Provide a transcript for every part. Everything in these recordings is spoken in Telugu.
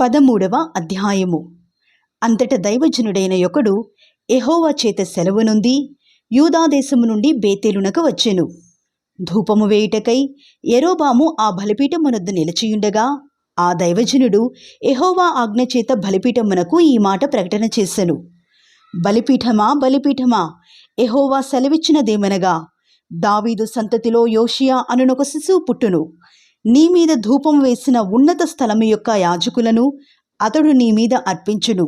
పదమూడవ అధ్యాయము. అంతట దైవజనుడైన యొకడు ఎహోవా చేత సెలవు నుండి యూదాదేశము నుండి బేతేలునకు వచ్చెను. ధూపము వేయుటకై ఎరోబాము ఆ బలిపీఠమునొద్ద నిలిచియుండగా ఆ దైవజనుడు ఎహోవా ఆజ్ఞ చేత బలిపీఠమునకు ఈ మాట ప్రకటన చేసెను. బలిపీఠమా బలిపీఠమా? ఎహోవా సెలవిచ్చినదేమనగా దావీదు సంతతిలో యోషియా అనునొక శిశువు పుట్టును. నీ మీద ధూపం వేసిన ఉన్నత స్థలము యొక్క యాజకులను అతడు నీ మీద అర్పించును.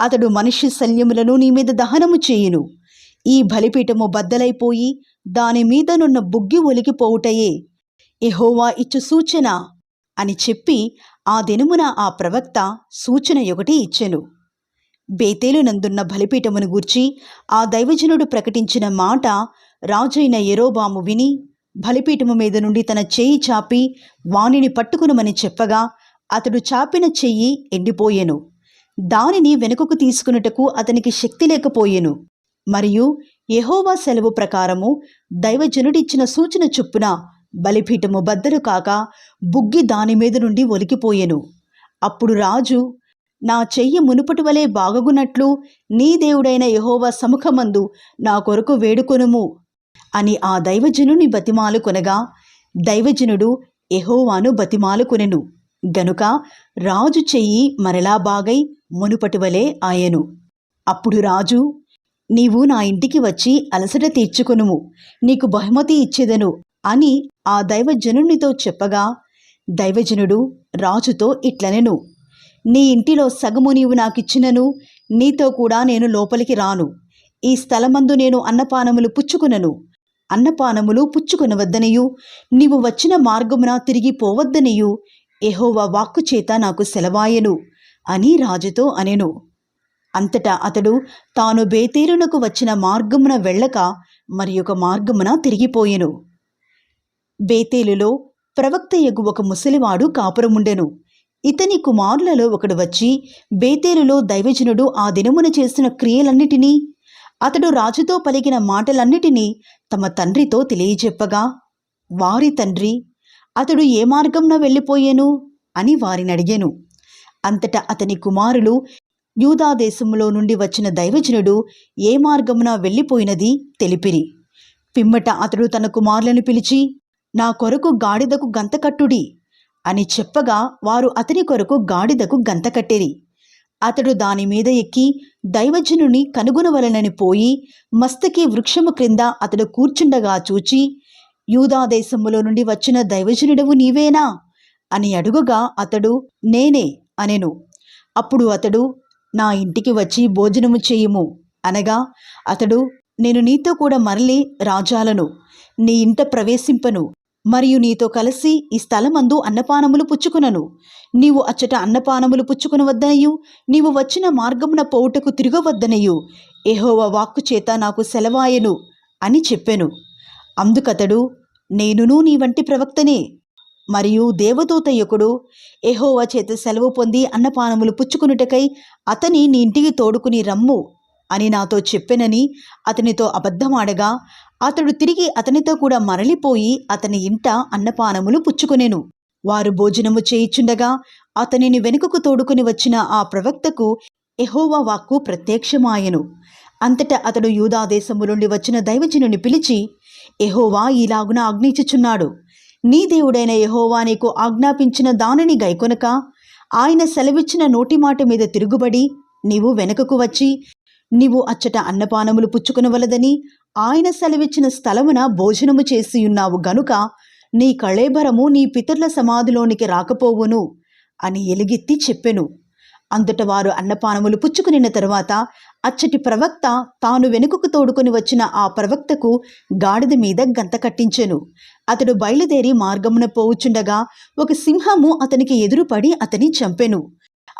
అతడు మనిషి శల్యములను నీ మీద దహనము చేయును. ఈ బలిపీఠము బద్దలైపోయి దాని మీదనున్న బుగ్గి ఒలికిపోవుటయే ఎహోవా ఇచ్చు సూచన అని చెప్పి ఆ దినమున ఆ ప్రవక్త సూచన ఒకటి ఇచ్చెను. బేతేలు నందున్న బలిపీఠమును గూర్చి ఆ దైవజనుడు ప్రకటించిన మాట రాజైన ఎరోబాము విని బలిపీఠము మీద నుండి తన చేయి చాపి వానిని పట్టుకునమని చెప్పగా అతడు చాపిన చెయ్యి ఎండిపోయెను. దానిని వెనుకకు తీసుకున్నటకు అతనికి శక్తి లేకపోయెను. మరియు యహోవా సెలవు ప్రకారము దైవజనుడిచ్చిన సూచన చొప్పున బలిపీఠము బద్దలు కాక బుగ్గి దాని మీద నుండి ఒలికిపోయెను. అప్పుడు రాజు నా చెయ్యి మునుపటి వలె బాగగునట్లు నీ దేవుడైన యహోవా సముఖమందు నా కొరకు వేడుకొనుము. అని ఆ దైవజనుని బతిమాలు కొనగా దైవజనుడు ఎహోవాను బతిమాలు కొనెను. గనుక రాజు చెయ్యి మరలా బాగై మునుపటివలే ఆయను. అప్పుడు రాజు నీవు నా ఇంటికి వచ్చి అలసట తీర్చుకొనుము. నీకు బహుమతి ఇచ్చేదను అని ఆ దైవజనునితో చెప్పగా దైవజనుడు రాజుతో ఇట్లనెను. నీ ఇంటిలో సగము నీవు నాకిచ్చినను నీతో కూడా నేను లోపలికి రాను. ఈ స్థలమందు నేను అన్నపానములు పుచ్చుకునను. అన్నపానములు పుచ్చుకొనవద్దనియు. నీవు వచ్చిన మార్గమున తిరిగి పోవద్దనియు. ఎహోవా వాక్కు చేత నాకు సెలవాయెను అని రాజుతో అనెను. అంతటా అతడు తాను బేతేరునకు వచ్చిన మార్గమున వెళ్ళక మరి ఒక మార్గమున తిరిగిపోయెను. బేతేలులో ప్రవక్త ఎగు ఒక ముసలివాడు కాపురముండెను. ఇతని కుమారులలో ఒకడు వచ్చి బేతేలులో దైవజనుడు ఆ దినమున చేసిన క్రియలన్నిటినీ అతడు రాజుతో పలికిన మాటలన్నిటినీ తమ తండ్రితో తెలియజెప్పగా వారి తండ్రి అతడు ఏ మార్గంన వెళ్ళిపోయేను? అని వారిని అడిగాను. అంతటా అతని కుమారులు యూదాదేశములో నుండి వచ్చిన దైవజనుడు ఏ మార్గమున వెళ్ళిపోయినది తెలిపిరి. పిమ్మట అతడు తన కుమారులను పిలిచి నా కొరకు గాడిదకు గంతకట్టుడి అని చెప్పగా వారు అతని కొరకు గాడిదకు గంతకట్టిరి అతడు దాని మీద ఎక్కి దైవజనుని కనుగొనవలనని పోయి మస్తకి వృక్షము క్రింద అతడు కూర్చుండగా చూచి యూదాదేశములో నుండి వచ్చిన దైవజనుడవు నీవేనా అని అడుగుగా అతడు నేనే అనెను. అప్పుడు అతడు నా ఇంటికి వచ్చి భోజనము చేయుము అనగా అతడు నేను నీతో కూడా మరలి రాజాలను నీ ఇంట ప్రవేశింపను. మరియు నీతో కలిసి ఈ స్థలమందు అన్నపానములు పుచ్చుకునను. నీవు అచ్చట అన్నపానములు పుచ్చుకునవద్దనయు. నీవు వచ్చిన మార్గమున పోవుటకు తిరగవద్దనయు. ఏహోవ వాక్కు చేత నాకు సెలవాయెను అని చెప్పెను. అందుకతడు నేనును నీ వంటి ప్రవక్తనే. మరియు దేవదూత యొకుడు ఎహోవా చేత సెలవు పొంది అన్నపానములు పుచ్చుకునుటకై అతని నీ ఇంటికి తోడుకుని రమ్ము అని నాతో చెప్పెనని అతనితో అబద్ధమాడగా అతడు తిరిగి అతనితో కూడా మరలిపోయి అతని ఇంట అన్నపానములు పుచ్చుకొనెను. వారు భోజనము చేయిచుండగా అతనిని వెనుకకు తోడుకుని వచ్చిన ఆ ప్రవక్తకు ఎహోవా వాక్కు ప్రత్యక్షమాయను. అంతటా అతడు యూదాదేశము నుండి వచ్చిన దైవజనుని పిలిచి ఎహోవా ఈలాగున ఆజ్ఞించుచున్నాడు. నీ దేవుడైన యహోవా నీకు ఆజ్ఞాపించిన దానిని గైకొనక ఆయన సెలవిచ్చిన నోటి మాట మీద తిరుగుబడి నీవు వెనుకకు వచ్చి నీవు అచ్చట అన్నపానములు పుచ్చుకునవలదని ఆయన సెలవిచ్చిన స్థలమున భోజనము చేసియున్నావు గనుక నీ కళేబరము నీ పితరుల సమాధిలోనికి రాకపోవును అని ఎలుగెత్తి చెప్పెను. అందుట వారు అన్నపానములు పుచ్చుకునిన తరువాత అచ్చటి ప్రవక్త తాను వెనుకకు తోడుకొని వచ్చిన ఆ ప్రవక్తకు గాడిద మీద గంత కట్టించెను. అతడు బయలుదేరి మార్గమున పోవుచుండగా ఒక సింహము అతనికి ఎదురుపడి అతని చంపెను.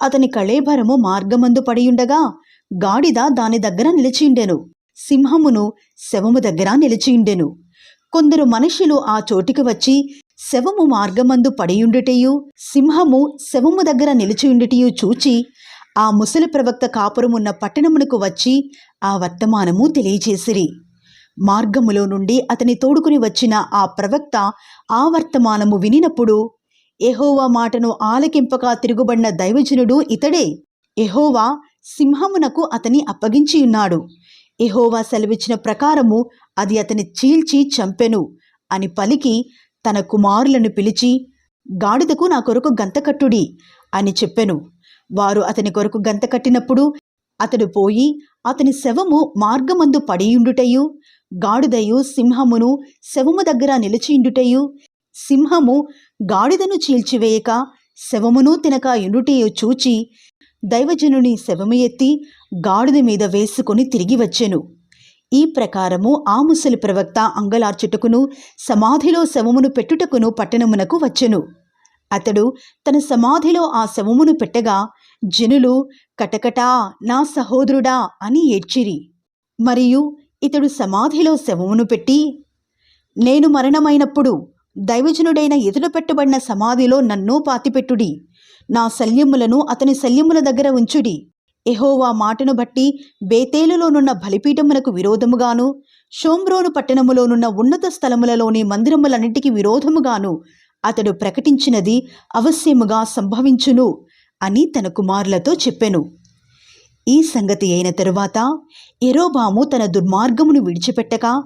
అతని కళేభరము మార్గమందు పడియుండగా గాడిద దాని దగ్గర నిలిచిండెను సింహమును శవము దగ్గర నిలిచియుండెను. కొందరు మనుషులు ఆ చోటికి వచ్చి శవము మార్గమందు పడియుండుటయు సింహము శవము దగ్గర నిలిచియుండుటయు చూచి ఆ ముసలి ప్రవక్త కాపురమున్న పట్టణమునకు వచ్చి ఆ వర్తమానము తెలియజేసిరి మార్గములో నుండి అతని తోడుకుని వచ్చిన ఆ ప్రవక్త ఆ వర్తమానము వినినప్పుడు ఎహోవా మాటను ఆలకింపక తిరుగుబడిన దైవజనుడు ఇతడే. ఎహోవా సింహమునకు అతని అప్పగించి ఉన్నాడు ఎహోవా సెలవిచ్చిన ప్రకారము అది అతని చీల్చి చంపెను అని పలికి తన కుమారులను పిలిచి గాడిదకు నా కొరకు గంతకట్టుడి అని చెప్పెను. వారు అతని కొరకు గంతకట్టినప్పుడు అతడు పోయి అతని శవము మార్గమందు పడియుండుటయు గాడిదయు సింహమును శవము దగ్గర నిలిచియుండుటయు సింహము గాడిదను చీల్చివేయక శవమును తినక ఎండుటయు చూచి దైవజనుని శవము ఎత్తి గాడిద మీద వేసుకుని తిరిగి వచ్చెను. ఈ ప్రకారము ఆ ముసలి ప్రవక్త అంగలార్చుటకును సమాధిలో శవమును పెట్టుటకును పట్టణమునకు వచ్చెను. అతడు తన సమాధిలో ఆ శవమును పెట్టగా జనులు కటకటా నా సహోదరుడా అని ఏడ్చిరి. మరియు ఇతడు సమాధిలో శవమును పెట్టి నేను మరణమైనప్పుడు దైవజనుడైన ఎదుట పెట్టబడిన సమాధిలో నన్ను పాతిపెట్టుడి. నా శల్యములను అతని శల్యముల దగ్గర ఉంచుడి. ఎహోవా మాటను బట్టి బేతేలులోనున్న బలిపీఠమునకు విరోధముగాను షోమ్రోను పట్టణములోనున్న ఉన్నత స్థలములలోని మందిరములన్నిటికీ విరోధముగాను అతడు ప్రకటించినది అవశ్యముగా సంభవించును అని తన కుమారులతో చెప్పెను. ఈ సంగతి అయిన తరువాత ఎరోబాము తన దుర్మార్గమును విడిచిపెట్టక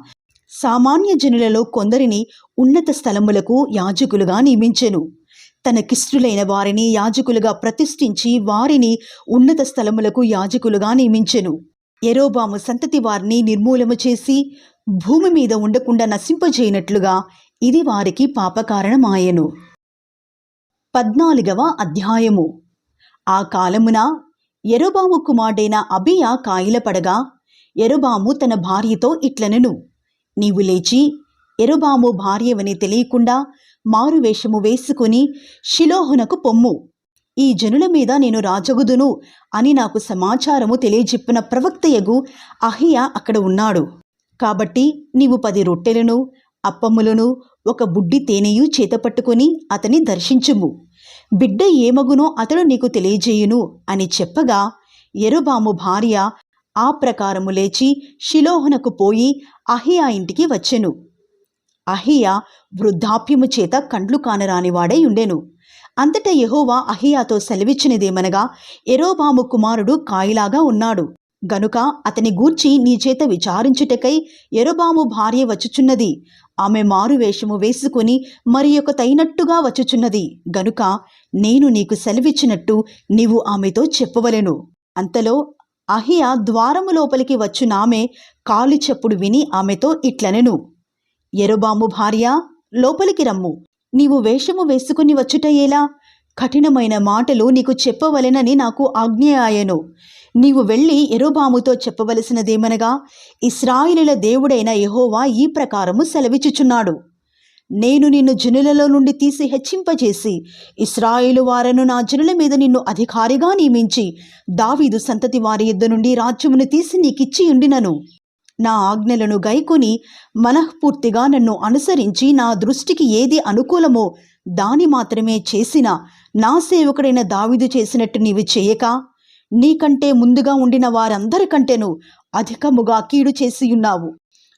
సామాన్య జనులలో కొందరిని ఉన్నత స్థలములకు యాజకులుగా నియమించెను. తనకిష్టులైన వారిని యాజకులుగా ప్రతిష్ఠించి వారిని ఉన్నత స్థలములకు యాజకులుగా నియమించెను. ఎరోబాము సంతతి వారిని నిర్మూలము చేసి భూమి మీద ఉండకుండా నశింపజేయనట్లుగా ఇది వారికి పాపకారణమాయెను. పద్నాలుగవ అధ్యాయము. ఆ కాలమున ఎరోబాము కుమారుడైన అబియా కాయిలపడగా ఎరోబాము తన భార్యతో ఇట్లనెను. నీవు లేచి ఎరోబాము భార్యవని తెలియకుండా మారువేషము వేసుకుని షిలోహునకు పొమ్ము. ఈ జనుల మీద నేను రాజగుదును అని నాకు సమాచారము తెలియజెప్పిన ప్రవక్తయగు అహియా అక్కడ ఉన్నాడు. కాబట్టి నీవు పది రొట్టెలను అప్పములను ఒక బుడ్డి తేనెయు చేతపట్టుకుని అతని దర్శించుము. బిడ్డ ఏమగునో అతడు నీకు తెలియజేయును అని చెప్పగా ఎరుబాము భార్య ఆ ప్రకారము లేచి షిలోహునకు పోయి అహియా ఇంటికి వచ్చెను. అహియా వృద్ధాప్యము చేత కండ్లు కానరానివాడై ఉండెను. అంతటా యహోవా అహియాతో సెలవిచ్చినదేమనగా ఎరోబాము కుమారుడు కాయిలాగా ఉన్నాడు. గనుక అతని గూర్చి నీ చేత విచారించుటకై ఎరోబాము భార్య వచ్చుచున్నది. ఆమె మారువేషము వేసుకుని మరి ఒక తైనట్టుగా వచ్చుచున్నది. గనుక నేను నీకు సెలవిచ్చినట్టు నీవు ఆమెతో చెప్పవలెను. అంతలో అహియా ద్వారము లోపలికి వచ్చునామె కాలు చెప్పుడు విని ఆమెతో ఇట్లనెను. ఎరుబాము భార్య లోపలికి రమ్ము. నీవు వేషము వేసుకుని వచ్చుటయేలా కఠినమైన మాటలు నీకు చెప్పవలెనని నాకు ఆజ్ఞయాయను. నీవు వెళ్ళి ఎరోబాముతో చెప్పవలసినదేమనగా ఇస్రాయిలుల దేవుడైన యహోవా ఈ ప్రకారము సెలవిచ్చుచున్నాడు. నేను నిన్ను జనులలో నుండి తీసి హెచ్చింపజేసి ఇస్రాయిలు వారను నా జనుల మీద నిన్ను అధికారిగా నియమించి దావీదు సంతతి వారి యుద్ధ నుండి రాజ్యమును తీసి నీకిచ్చి ఉండినను నా ఆజ్ఞలను గైకొని మనఃపూర్తిగా నన్ను అనుసరించి నా దృష్టికి ఏది అనుకూలమో దాని మాత్రమే చేసిన. నా సేవకుడైన దావిదు చేసినట్టు నీవు చేయక? నీకంటే ముందుగా ఉండిన వారందరికంటేను అధికముగా కీడు చేసి ఉన్నావు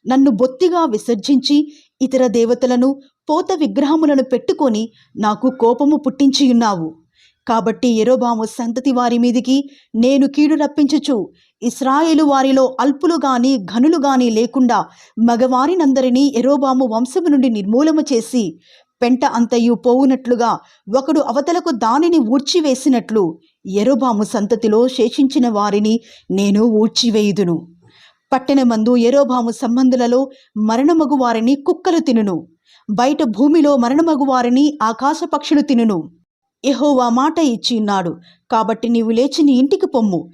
నన్ను బొత్తిగా విసర్జించి ఇతర దేవతలను పోత విగ్రహములను పెట్టుకొని నాకు కోపము పుట్టించియున్నావు. కాబట్టి ఎరోబాము సంతతి వారి మీదికి నేను కీడు రప్పించుచు ఇస్రాయేలు వారిలో అల్పులు గాని ఘనులు గాని లేకుండా మగవారినందరినీ ఎరోబాము వంశము నుండి నిర్మూలము చేసి పెంట అంతయు పోవునట్లుగా ఒకడు అవతలకు దానిని ఊడ్చివేసినట్లు ఎరోబాము సంతతిలో శేషించిన వారిని నేను ఊడ్చివేయుదును. పట్టణమందు ఎరోబాము సంబంధులలో మరణమగు వారిని కుక్కలు తినును. బయట భూమిలో మరణమగు వారిని ఆకాశ పక్షులు తినును. యహోవా మాట ఇచ్చి ఉన్నాడు. కాబట్టి నీవు లేచి నీ ఇంటికి పొమ్ము.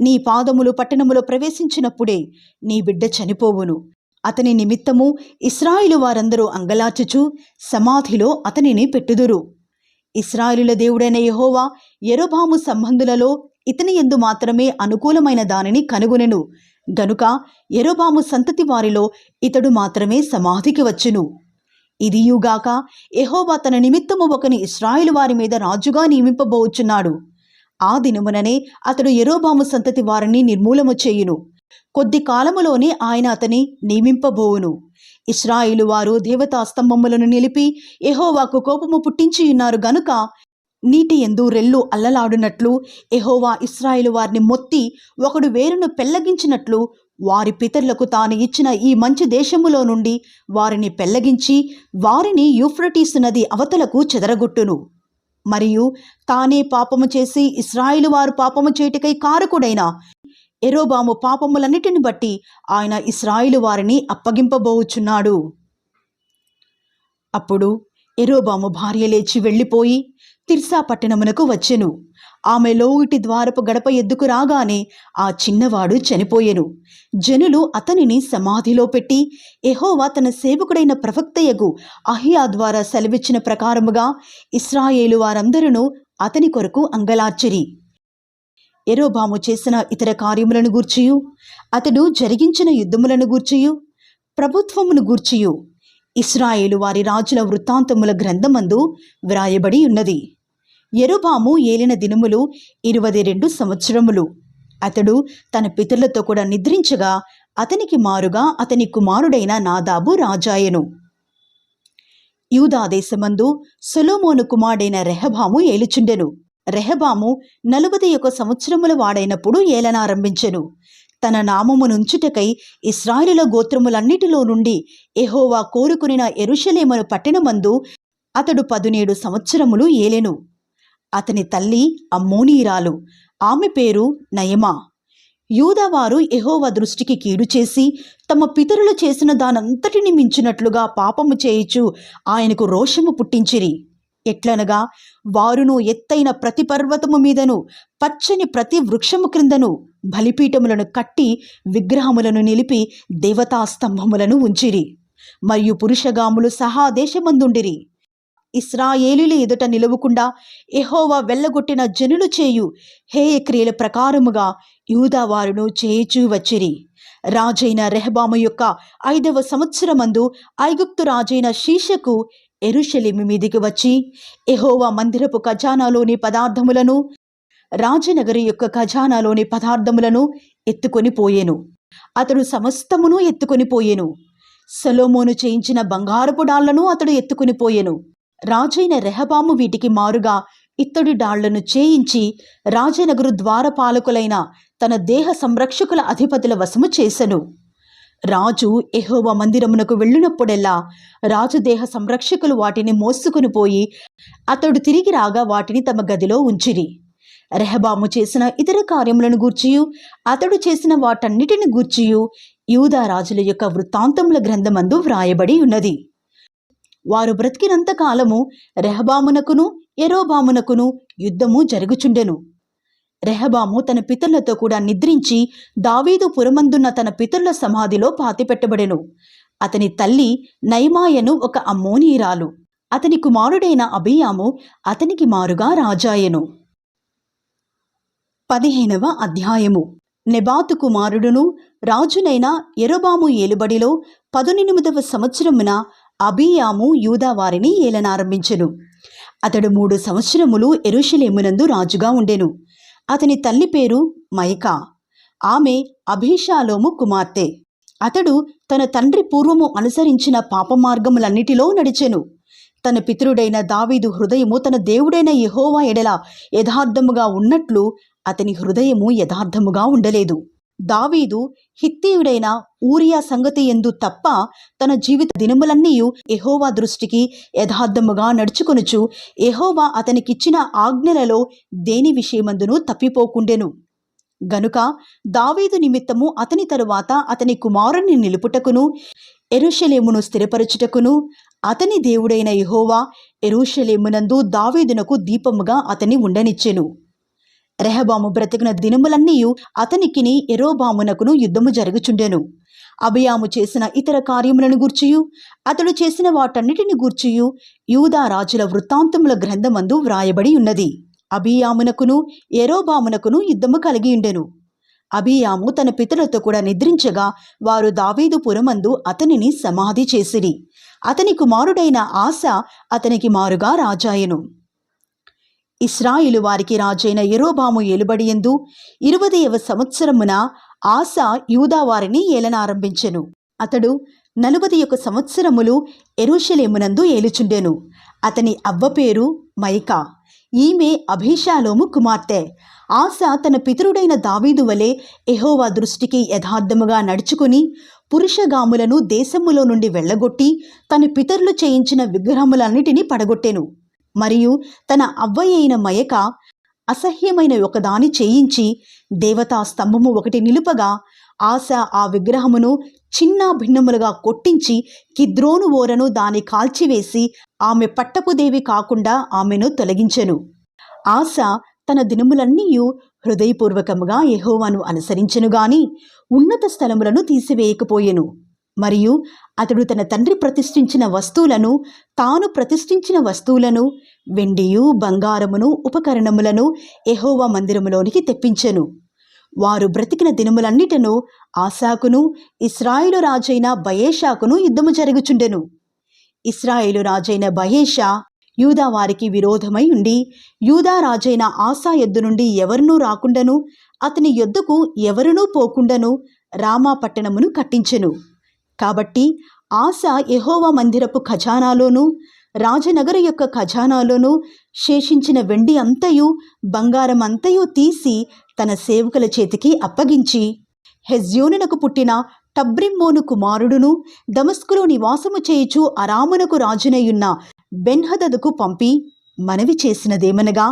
నీ పాదములు పట్టణములో ప్రవేశించినప్పుడే నీ బిడ్డ చనిపోవును. అతని నిమిత్తము ఇస్రాయిలు వారందరూ అంగలాచుచు సమాధిలో అతనిని పెట్టుదురు. ఇస్రాయిలుల దేవుడైన యహోవా ఎరోబాము సంబంధులలో ఇతని ఎందు మాత్రమే అనుకూలమైన దానిని కనుగొనెను. గనుక ఎరోబాము సంతతి వారిలో ఇతడు మాత్రమే సమాధికి వచ్చును. ఇదియుగాక ఎహోబా తన నిమిత్తము ఒకని ఇస్రాయిలు వారి మీద రాజుగా నియమింపబోచున్నాడు. ఆ దినముననే అతడు ఎరోబాము సంతతి వారిని నిర్మూలము చేయును. కొద్ది కాలములోనే ఆయన అతని నియమింపబోవును. ఇస్రాయిలు వారు దేవతా స్తంభములను నిలిపి ఎహోవాకు కోపము పుట్టించి ఉన్నారు గనుక నీటి ఎందు రెల్లు అల్లలాడునట్లు ఎహోవా ఇస్రాయిలు వారిని మొత్తి ఒకడు వేరును పెళ్ళగించినట్లు వారి పితరులకు తాను ఇచ్చిన ఈ మంచి దేశములో నుండి వారిని పెళ్ళగించి వారిని యూఫ్రటీస్ నది అవతలకు చెదరగొట్టును. మరియు తానే పాపము చేసి ఇస్రాయిలు వారు పాపము చేటికై కారకుడైన ఎరోబాము పాపములన్నిటిని బట్టి ఆయన ఇస్రాయిలు వారిని అప్పగింపబోచున్నాడు. అప్పుడు ఎరోబాము భార్య లేచి వెళ్ళిపోయి తిర్సా పట్టణమునకు వచ్చెను. ఆమె లోగిటి ద్వారపు గడప ఎద్దుకు రాగానే ఆ చిన్నవాడు చనిపోయెను. జనులు అతనిని సమాధిలో పెట్టి ఎహోవా తన సేవకుడైన ప్రవక్తయగు అహియా ద్వారా సెలవిచ్చిన ప్రకారముగా ఇస్రాయేలు వారందరూ అతని కొరకు అంగలార్చిరి. ఎరోబాము చేసిన ఇతర కార్యములను గూర్చియు అతడు జరిగించిన యుద్ధములను గూర్చియు ప్రభుత్వమును గూర్చియు. ఇస్రాయేలు వారి రాజుల వృత్తాంతముల గ్రంథమందు వ్రాయబడి ఉన్నది. ఎరుబాము ఏలిన దినములు ఇరవై రెండు సంవత్సరములు. అతడు తన పితరులతో కూడా నిద్రించగా అతనికి మారుగా అతని కుమారుడైన నాదాబు రాజాయను. యూదాదేశమందు సులోమోను సొలోమోను కుమారుడైన రెహబాము ఏలుచుండెను. రెహబాము నలుబది ఒక సంవత్సరముల వాడైనప్పుడు ఏలనారంభించెను. తన నామమునుంచుటకై ఇస్రాయేలుల గోత్రములన్నిటిలో నుండి ఎహోవా కోరుకునిన ఎరుషలేమను పట్టినమందు అతడు పదునేడు సంవత్సరములు ఏలెను. అతని తల్లి అమ్మోనీరాలు ఆమె పేరు నయమా. యూదవారు ఎహోవ దృష్టికి కీడు చేసి తమ పితరులు చేసిన దానంతటిని మించినట్లుగా పాపము చేయుచు ఆయనకు రోషము పుట్టించిరి. ఎట్లనగా వారును ఎత్తైన ప్రతి పర్వతము మీదను పచ్చని ప్రతి వృక్షము క్రిందను బలిపీఠములను కట్టి విగ్రహములను నిలిపి దేవతా స్తంభములను ఉంచిరి. మరియు పురుషగాములు సహా దేశమందుండిరి. ఇస్రాయేలీల ఎదుట నిలవకుండా ఎహోవా వెళ్ళగొట్టిన జనులు చేయు హేయ క్రియల ప్రకారముగా యూదావారును చేయిచూ వచ్చిరి. రాజైన రెహబాము యొక్క ఐదవ సంవత్సరమందు ఐగుప్తు రాజైన శీషకు ఎరుషలిమి మీదికి వచ్చి ఎహోవా మందిరపు ఖజానాలోని పదార్థములను రాజనగరి యొక్క ఖజానాలోని పదార్థములను ఎత్తుకొని పోయెను. అతడు సమస్తమును ఎత్తుకొని పోయెను. సలోమోను చేయించిన బంగారపు డాళ్ళను అతడు ఎత్తుకుని పోయెను. రాజైన రెహబాము వీటికి మారుగా ఇత్తడి డాళ్ళను చేయించి రాజనగరు ద్వారపాలకులైన తన దేహ సంరక్షకుల అధిపతుల వశము చేసెను. రాజు ఎహోవ మందిరమునకు వెళ్ళినప్పుడెల్లా రాజు దేహ సంరక్షకులు వాటిని మోసుకుని పోయి అతడు తిరిగి రాగా వాటిని తమ గదిలో ఉంచిరి. రెహబాము చేసిన ఇతర కార్యములను గూర్చియు అతడు చేసిన వాటన్నిటిని గూర్చియు యూదా రాజుల యొక్క వృత్తాంతముల గ్రంథమందు వ్రాయబడి ఉన్నది. వారు బ్రతికినంత కాలము రెహబామునకును ఎరోబామునకును యుద్ధము జరుగుచుండెను. రెహబాము తన పితరులతో కూడా నిద్రించి దావీదు పురమందున్న తన పితరుల సమాధిలో పాతిపెట్టబడెను. అతని తల్లి నైమాయను ఒక అమ్మోనీరాలు అతని కుమారుడైన అభియాము అతనికి మారుగా రాజాయెను. పదిహేనవ అధ్యాయము. నెబాతు కుమారుడును రాజునైన ఎరోబాము ఏలుబడిలో పదునెనిమిదవ సంవత్సరమున అబియాము యూదా వారిని ఏలనారంభించెను. అతడు మూడు సంవత్సరములు ఎరుషలేమునందు రాజుగా ఉండెను. అతని తల్లి పేరు మైకా ఆమె అభిషాలోము కుమార్తె. అతడు తన తండ్రి పూర్వము అనుసరించిన పాపమార్గములన్నిటిలో నడిచెను. తన పితరుడైన దావీదు హృదయము తన దేవుడైన యహోవా ఎడల యథార్థముగా ఉన్నట్లు అతని హృదయము యథార్థముగా ఉండలేదు. దావీదు హిత్తీయుడైన ఊరియా సంగతి ఎందు తప్ప తన జీవిత దినములన్నీయు ఎహోవా దృష్టికి యథార్థముగా నడుచుకొనుచు ఎహోవా అతనికిచ్చిన ఆజ్ఞలలో దేని విషయమందును తప్పిపోకుండెను. గనుక దావీదు నిమిత్తము అతని తరువాత అతని కుమారుని నిలుపుటకును ఎరుషలేమును స్థిరపరచుటకును అతని దేవుడైన యెహోవా ఎరుషలేమునందు దావీదునకు దీపముగా అతని ఉండనిచ్చెను. రెహబాము బ్రతికిన దినములన్నీ అతనికిని ఎరోబామునకును యుద్ధము జరుగుచుండెను. అభియాము చేసిన ఇతర కార్యములను గూర్చియు అతడు చేసిన వాటన్నిటిని గూర్చియు యూదా రాజుల వృత్తాంతముల గ్రంథమందు వ్రాయబడి ఉన్నది అభియామునకును ఎరోబామునకును యుద్ధము కలిగి ఉండెను అభియాము తన పితరులతో కూడా నిద్రించగా వారు దావీదుపురమందు అతనిని సమాధి చేసిరి. అతని కుమారుడైన ఆశ అతనికి మారుగా రాజాయెను. ఇస్రాయిలు వారికి రాజైన ఎరోబాము ఎలుబడియందు ఇరువదయవ సంవత్సరమున ఆశ యూదా వారిని ఏలనారంభించెను. అతడు నలుబది యొక్క సంవత్సరములు ఎరుషలేమునందు ఏలుచుండెను. అతని అవ్వ పేరు మైకా ఈమె అభిషాలోము కుమార్తె. ఆశ తన పితరుడైన దావీదు వలె ఎహోవా దృష్టికి యథార్థముగా నడుచుకుని పురుషగాములను దేశములో నుండి వెళ్ళగొట్టి తన పితరులు చేయించిన విగ్రహములన్నిటినీ పడగొట్టెను. మరియు తన అవ్వయైన అయిన మయక అసహ్యమైన ఒకదాని చేయించి దేవతా స్తంభము ఒకటి నిలుపగా ఆశ ఆ విగ్రహమును చిన్న భిన్నములుగా కొట్టించి కిద్రోను ఓరను దాని కాల్చివేసి ఆమె పట్టపుదేవి కాకుండా ఆమెను తొలగించెను. ఆశ తన దినములన్నీయు హృదయపూర్వకముగా యహోవాను అనుసరించెను గాని ఉన్నత స్థలములను తీసివేయకపోయెను. మరియు అతడు తన తండ్రి ప్రతిష్ఠించిన వస్తువులను తాను ప్రతిష్ఠించిన వస్తువులను వెండియు బంగారమును ఉపకరణములను ఎహోవా మందిరములోనికి తెప్పించెను. వారు బ్రతికిన దినములన్నిటను ఆశాకును ఇస్రాయిలు రాజైన బయేషాకును యుద్ధము జరుగుచుండెను. ఇస్రాయేలు రాజైన బయేషా యూదా వారికి విరోధమై ఉండి యూదా రాజైన ఆశా యొద్దు నుండి ఎవరునూ రాకుండను అతని యొద్దకు ఎవరునూ పోకుండను రామా పట్టణమును కట్టించెను. కాబట్టి ఆశ యెహోవా మందిరపు ఖజానాలోనూ రాజనగర యొక్క ఖజానాలోనూ శేషించిన వెండి అంతయు బంగారం అంతయు తీసి తన సేవకుల చేతికి అప్పగించి హెజ్యోనునకు పుట్టిన టబ్రిమ్మోను కుమారుడును దమస్కులో నివాసము చేయుచు అరామునకు రాజునయున్న బెన్హదదుకు పంపి మనవి చేసినదేమనగా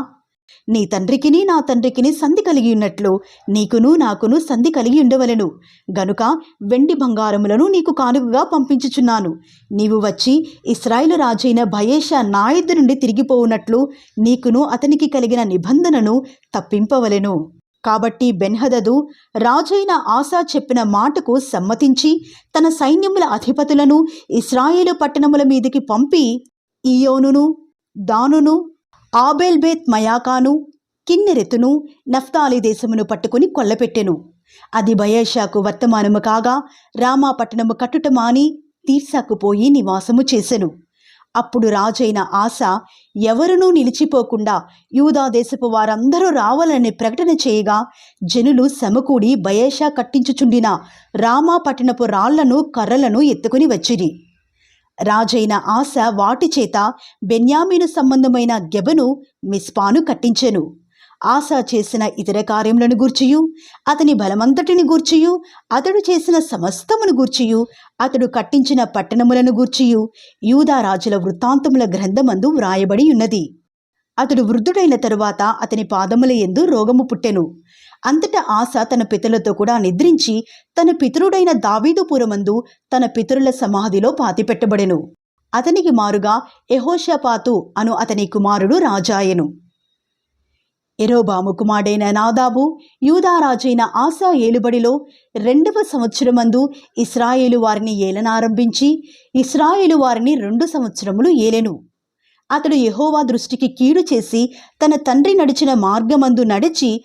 నీ తండ్రికిని నా తండ్రికిని సంధి కలిగి ఉన్నట్లు నీకును నాకును సంధి కలిగి ఉండవలెను గనుక వెండి బంగారములను నీకు కానుకగా పంపించుచున్నాను. నీవు వచ్చి ఇస్రాయిలు రాజైన భయేషా నా ఇద్దు నుండి తిరిగిపోవునట్లు నీకును అతనికి కలిగిన నిబంధనను తప్పింపవలెను. కాబట్టి బెన్హదదు రాజైన ఆశా చెప్పిన మాటకు సమ్మతించి తన సైన్యముల అధిపతులను ఇస్రాయేలు పట్టణముల మీదికి పంపి ఇయోనును దానును ఆబేల్బేత్ మయాకాను కిన్నెరెతును నఫ్తాలి దేశమును పట్టుకుని కొల్లపెట్టెను. అది బయేషాకు వర్తమానము కాగా రామాపట్టణము కట్టుట మాని తీర్సాకు పోయి నివాసము చేసెను. అప్పుడు రాజైన ఆశ ఎవరునూ నిలిచిపోకుండా యూదా దేశపు వారందరూ రావాలని ప్రకటన చేయగా జనులు సమకూడి బయేషా కట్టించుచుండిన రామా పట్టణపు రాళ్ళను కర్రలను ఎత్తుకుని వచ్చిరి. రాజైన ఆశ వాటి చేత బెన్యామీను సంబంధమైన గెబను మిస్పాను కట్టించెను. ఆశ చేసిన ఇతర కార్యములను గూర్చియు అతని బలమంతటిని గూర్చియు అతడు చేసిన సమస్తమును గూర్చియు అతడు కట్టించిన పట్టణములను గూర్చియు యూదా రాజుల వృత్తాంతముల గ్రంథమందు వ్రాయబడి ఉన్నది. అతడు వృద్ధుడైన తరువాత అతని పాదముల ఎందు రోగము పుట్టెను. అంతటా ఆశ తన పితరులతో కూడా నిద్రించి తన పితరుడైన దావీదుపురమందు తన పితరుల సమాధిలో పాతిపెట్టబడెను. అతనికి మారుగా ఎహోషపాతు అను అతని కుమారుడు రాజాయెను. ఎరోబాము కుమారుడైన నాదాబు యూదారాజైన ఆశా ఏలుబడిలో రెండవ సంవత్సరమందు ఇస్రాయేలు వారిని ఏలనారంభించి ఇస్రాయేలు వారిని రెండు సంవత్సరములు ఏలెను. అతడు యహోవా దృష్టికి కీడు చేసి తన తండ్రి నడిచిన మార్గమందు నడిచి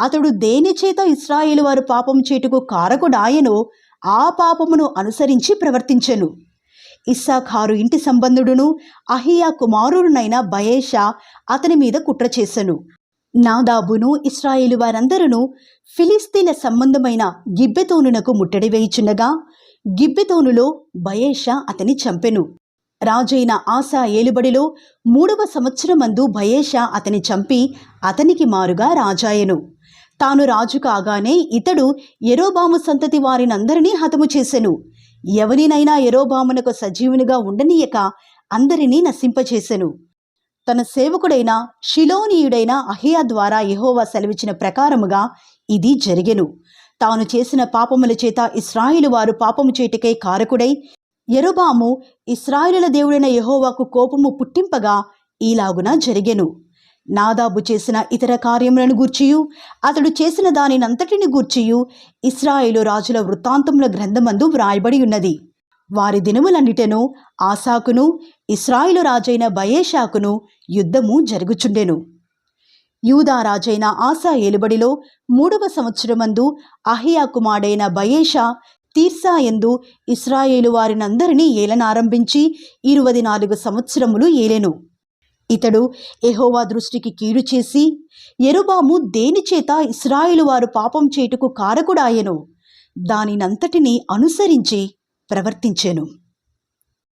అతడు దేనిచేత ఇస్రాయేలు వారు పాపం చేటుకు కారకుడాయనో ఆ పాపమును అనుసరించి ప్రవర్తించెను. ఇస్సాఖారు ఇంటి సంబంధుడును అహియా కుమారుడునైన బయేషా అతని మీద కుట్ర చేసెను. నాదాబును ఇస్రాయేలు వారందరూ ఫిలిస్తీన్ల సంబంధమైన గిబ్బెతోనునకు ముట్టడి వేయిచుండగా గిబ్బెతోనులో బయేషా అతని చంపెను. రాజైన ఆశా ఏలుబడిలో మూడవ సంవత్సరమందు భయేషా అతని చంపి అతనికి మారుగా రాజాయెను. తాను రాజు కాగానే ఇతడు ఎరోబాము సంతతి వారినందరినీ హతము చేసెను. ఎవరినైనా ఎరోబామునకు సజీవునిగా ఉండనీయక అందరినీ నశింపచేసెను. తన సేవకుడైన షిలోనీయుడైన అహియా ద్వారా యహోవా సెలవిచ్చిన ప్రకారముగా ఇది జరిగెను. తాను చేసిన పాపముల చేత ఇస్రాయిలు వారు పాపము చేటికై కారకుడై ఎరోబాము ఇస్రాయిలుల దేవుడైన యహోవాకు కోపము పుట్టింపగా ఈలాగున జరిగెను. నాదాబు చేసిన ఇతర కార్యములను గూర్చియు అతడు చేసిన దానినంతటిని గూర్చియు ఇస్రాయేలు రాజుల వృత్తాంతముల గ్రంథమందు వ్రాయబడి ఉన్నది వారి దినములన్నిటను ఆసాకును ఇస్రాయిలు రాజైన బయేషాకును యుద్ధము జరుగుచుండెను. యూదా రాజైన ఆసా ఏలుబడిలో మూడవ సంవత్సరమందు అహియా కుమారుడైన బయేషా తీర్సా ఎందు ఇస్రాయేలు వారినందరినీ ఏలనారంభించి ఇరువది నాలుగు సంవత్సరములు ఏలెను. ఇతడు ఎహోవా దృష్టికి కీడు చేసి ఎరుబాము దేనిచేత ఇస్రాయిలు వారు పాపం చేటుకు కారకుడాయెను? దానినంతటిని అనుసరించి ప్రవర్తించెను.